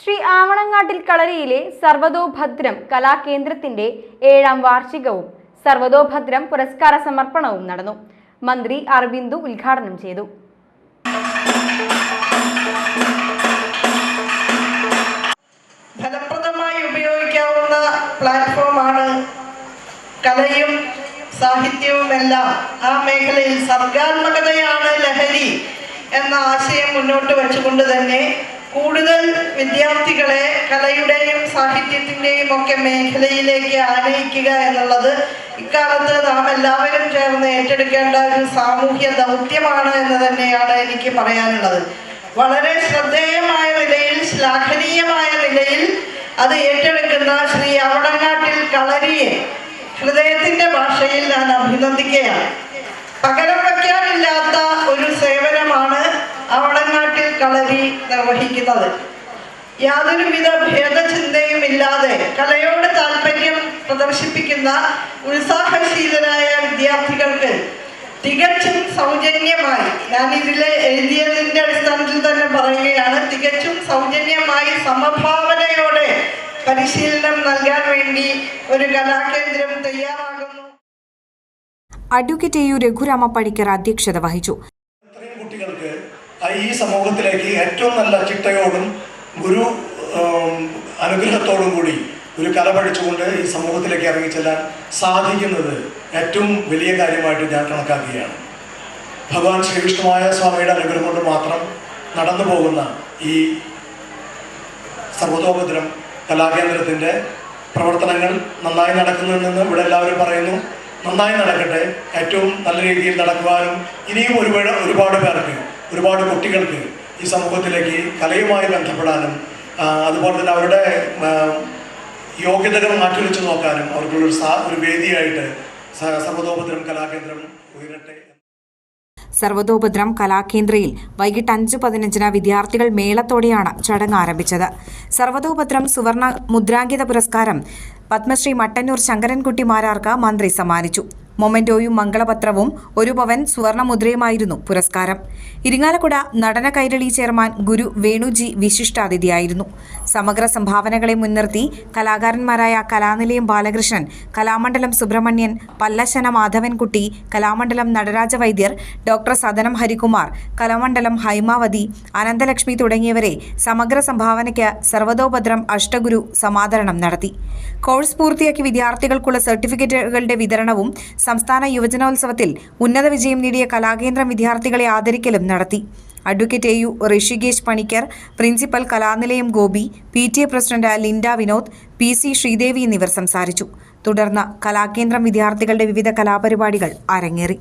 ശ്രീ ആവണങ്ങാട്ടിൽ കളരിയിലെ സർവതോഭദ്രം കലാകേന്ദ്രത്തിന്റെ ഏഴാം വാർഷികവും സർവതോഭദ്രം പുരസ്കാര സമർപ്പണവും നടന്നു. മന്ത്രി അരവിന്ദു ഉദ്ഘാടനം ചെയ്തു. ഫലപ്രദമായി ഉപയോഗിക്കാവുന്ന പ്ലാറ്റ്ഫോമാണ് കലയും സാഹിത്യവുമെല്ലാം. ആ മേഖലയിൽ സർഗാത്മകതയാണ് ലഹരി എന്ന ആശയം മുന്നോട്ട് വെച്ചുകൊണ്ട് തന്നെ കൂടുതൽ വിദ്യാർത്ഥികളെ കലയുടെയും സാഹിത്യത്തിന്റെയും ഒക്കെ മേഖലയിലേക്ക് ആനയിക്കുക എന്നുള്ളത് ഇക്കാലത്ത് നാം എല്ലാവരും ചേർന്ന് ഏറ്റെടുക്കേണ്ട ഒരു സാമൂഹ്യ ദൗത്യമാണ് എന്ന് തന്നെയാണ് എനിക്ക് പറയാനുള്ളത്. വളരെ ശ്രദ്ധേയമായ നിലയിൽ ശ്ലാഘനീയമായ നിലയിൽ അത് ഏറ്റെടുക്കുന്ന ശ്രീ അവടങ്ങാട്ടിൽ കളരിയെ ഹൃദയത്തിന്റെ ഭാഷയിൽ ഞാൻ അഭിനന്ദിക്കുകയാണ്. പകരം വയ്ക്കാനില്ലാത്ത ഒരു സേവനമാണ് അവടങ്ങാട്ടിൽ കളരി നിർവഹിക്കുന്നത് യാതൊരുവിധ ഭേദചിന്തയും ഇല്ലാതെ കലയോട് താല്പര്യം പ്രദർശിപ്പിക്കുന്ന ഉത്സാഹശീലരായ വിദ്യാർത്ഥികൾക്ക് തികച്ചും സൗജന്യമായി ഞാൻ ഇതിലെ എഴുതിയതിന്റെ അടിസ്ഥാനത്തിൽ തന്നെ പറയുകയാണ് തികച്ചും സൗജന്യമായി സമഭാവനയോടെ പരിശീലനം നൽകാൻ വേണ്ടി ഒരു കലാകേന്ദ്രം തയ്യാറാകുന്നു. Advocate A U Raghurama Panicker അധ്യക്ഷത വഹിച്ചു. കുട്ടികൾക്ക് ഈ സമൂഹത്തിലേക്ക് ഏറ്റവും നല്ല ചിട്ടയോടും ഗുരു അനുഗ്രഹത്തോടും കൂടി ഒരു കല പഠിച്ചുകൊണ്ട് ഈ സമൂഹത്തിലേക്ക് ഇറങ്ങിച്ചെല്ലാൻ സാധിക്കുന്നത് ഏറ്റവും വലിയ കാര്യമായിട്ട് ഞാൻ കണക്കാക്കുകയാണ്. ഭഗവാൻ ശ്രീകൃഷ്ണമായ സ്വാമിയുടെ അനുഗ്രഹം കൊണ്ട് മാത്രം നടന്നു പോകുന്ന ഈ സർവതോഭദ്രം കലാകേന്ദ്രത്തിന്റെ പ്രവർത്തനങ്ങൾ നന്നായി നടക്കുന്നുണ്ടെന്ന് ഇവിടെ എല്ലാവരും പറയുന്നു. നന്നായി നടക്കട്ടെ. ഏറ്റവും നല്ല രീതിയിൽ നടക്കുവാനും ഇനിയും ഒരുപാട് ഒരുപാട് പേർക്ക് ഒരുപാട് കുട്ടികൾക്ക് ഈ സമൂഹത്തിലേക്ക് കലയുമായി ബന്ധപ്പെടാനും അതുപോലെ തന്നെ അവരുടെ യോഗ്യതകൾ മാറ്റിവെച്ച് നോക്കാനും അവർക്കുള്ളൊരു സാ ഒരു വേദിയായിട്ട് സർവതോപദ്രം കലാകേന്ദ്രം ഉയരട്ടെ സർവതോഭദ്രം കലാകേന്ദ്രയിൽ വൈകിട്ട് അഞ്ച് പതിനഞ്ചിന് വിദ്യാർത്ഥികൾ മേളത്തോടെയാണ് ചടങ്ങ് ആരംഭിച്ചത്. സർവതോഭദ്രം സുവർണ മുദ്രാങ്കിത പുരസ്കാരം പത്മശ്രീ മട്ടന്നൂർ ശങ്കരൻകുട്ടി മാരാർക്ക് മന്ത്രി സമ്മാനിച്ചു. മൊമെന്റോയും മംഗളപത്രവും ഒരു പവൻ സുവർണമുദ്രയുമായിരുന്നു പുരസ്കാരം. ഇരിങ്ങാലക്കുട നടന കൈരളി ചെയർമാൻ ഗുരു വേണുജി വിശിഷ്ടാതിഥിയായിരുന്നു. സമഗ്ര സംഭാവനകളെ മുൻനിർത്തി കലാകാരന്മാരായ കലാനിലയം ബാലകൃഷ്ണൻ കലാമണ്ഡലം സുബ്രഹ്മണ്യൻ പല്ലശന മാധവൻകുട്ടി കലാമണ്ഡലം നടരാജ വൈദ്യർ ഡോക്ടർ സദനം ഹരികുമാർ കലാമണ്ഡലം ഹൈമാവതി അനന്തലക്ഷ്മി തുടങ്ങിയവരെ സമഗ്ര സംഭാവനയ്ക്ക് സർവതോഭദ്രം അഷ്ടഗുരു സമാദരണം നടത്തി. കോഴ്സ് പൂർത്തിയാക്കി വിദ്യാർത്ഥികൾക്കുള്ള സർട്ടിഫിക്കറ്റുകളുടെ വിതരണവും സംസ്ഥാന യുവജനോത്സവത്തിൽ ഉന്നത വിജയം നേടിയ കലാകേന്ദ്രം വിദ്യാർത്ഥികളെ ആദരിക്കലും നടത്തി. Advocate A U Rishikesh Panicker principal Kalanilayam Gopi P T A president Linda Vinod P C Sreedevi എന്നിവർ സംസാരിച്ചു. തുടർന്ന് കലാകേന്ദ്രം വിദ്യാർത്ഥികളുടെ വിവിധ കലാപരിപാടികൾ അരങ്ങേറി.